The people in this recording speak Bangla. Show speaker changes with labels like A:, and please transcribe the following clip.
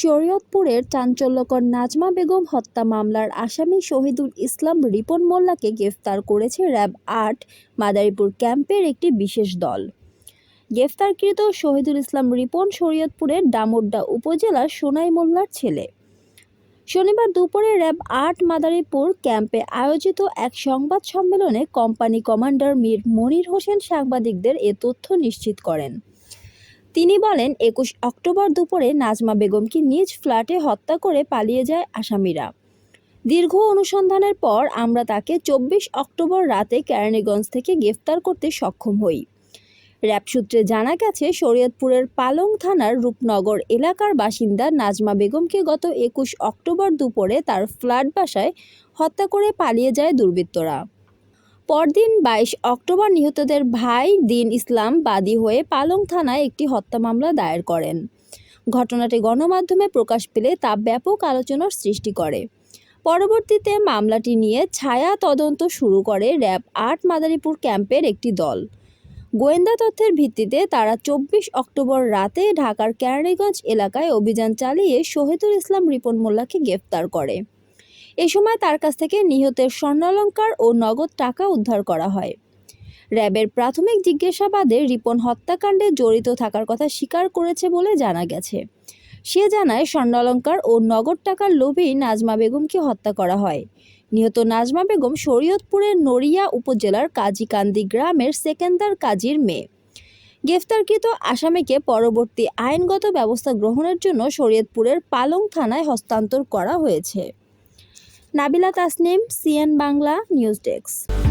A: শরীয়তপুরের চাঞ্চল্যকর নাজমা বেগম হত্যা মামলার আসামি শহীদুল ইসলাম রিপন মোল্লাকে গ্রেফতার করেছে র্যাব আট মাদারীপুর ক্যাম্পের একটি বিশেষ দল। গ্রেফতারকৃত শহীদুল ইসলাম রিপন শরীয়তপুরের ডামুড্ডা উপজেলার সোনাই মোল্লার ছেলে। শনিবার দুপুরে র্যাব আট মাদারীপুর ক্যাম্পে আয়োজিত এক সংবাদ সম্মেলনে কোম্পানি কমান্ডার মীর মনির হোসেন সাংবাদিকদের এ তথ্য নিশ্চিত করেন। তিনি বলেন, একুশ অক্টোবর দুপুরে নাজমা বেগমকে নিজ ফ্ল্যাটে হত্যা করে পালিয়ে যায় আসামিরা। দীর্ঘ অনুসন্ধানের পর আমরা তাকে চব্বিশ অক্টোবর রাতে কেরানীগঞ্জ থেকে গ্রেফতার করতে সক্ষম হই। র্যাব সূত্রে জানা গেছে, শরীয়তপুরের পালং থানার রূপনগর এলাকার বাসিন্দা নাজমা বেগমকে গত একুশ অক্টোবর দুপুরে তার ফ্ল্যাট বাসায় হত্যা করে পালিয়ে যায় দুর্বৃত্তরা। পরদিন বাইশ অক্টোবর নিহতদের ভাই দিন ইসলাম বাদী হয়ে পালং থানায় একটি হত্যা মামলা দায়ের করেন। ঘটনাটি গণমাধ্যমে প্রকাশ পেলে তা ব্যাপক আলোচনার সৃষ্টি করে। পরবর্তীতে মামলাটি নিয়ে ছায়া তদন্ত শুরু করে র্যাব আট মাদারীপুর ক্যাম্পের একটি দল। গোয়েন্দা তথ্যের ভিত্তিতে তারা চব্বিশ অক্টোবর রাতে ঢাকার কেরানীগঞ্জ এলাকায় অভিযান চালিয়ে শহীদুল ইসলাম রিপন মোল্লাকে গ্রেফতার করে। এ সময় তার কাছ থেকে নিহতের স্বর্ণালঙ্কার ও নগদ টাকা উদ্ধার করা হয়। র্যাবের প্রাথমিক জিজ্ঞাসাবাদে রিপন হত্যাকাণ্ডে জড়িত থাকার কথা স্বীকার করেছে বলে জানা গেছে। সে জানায়, স্বর্ণালঙ্কার ও নগদ টাকার লোভেই নাজমা বেগমকে হত্যা করা হয়। নিহত নাজমা বেগম শরীয়তপুরের নড়িয়া উপজেলার কাজীকান্দি গ্রামের সেকেন্দার কাজীর মেয়ে। গ্রেফতারকৃত আসামিকে পরবর্তী আইনগত ব্যবস্থা গ্রহণের জন্য শরীয়তপুরের পালং থানায় হস্তান্তর করা হয়েছে। Nabila Tasnim CN Bangla news desk.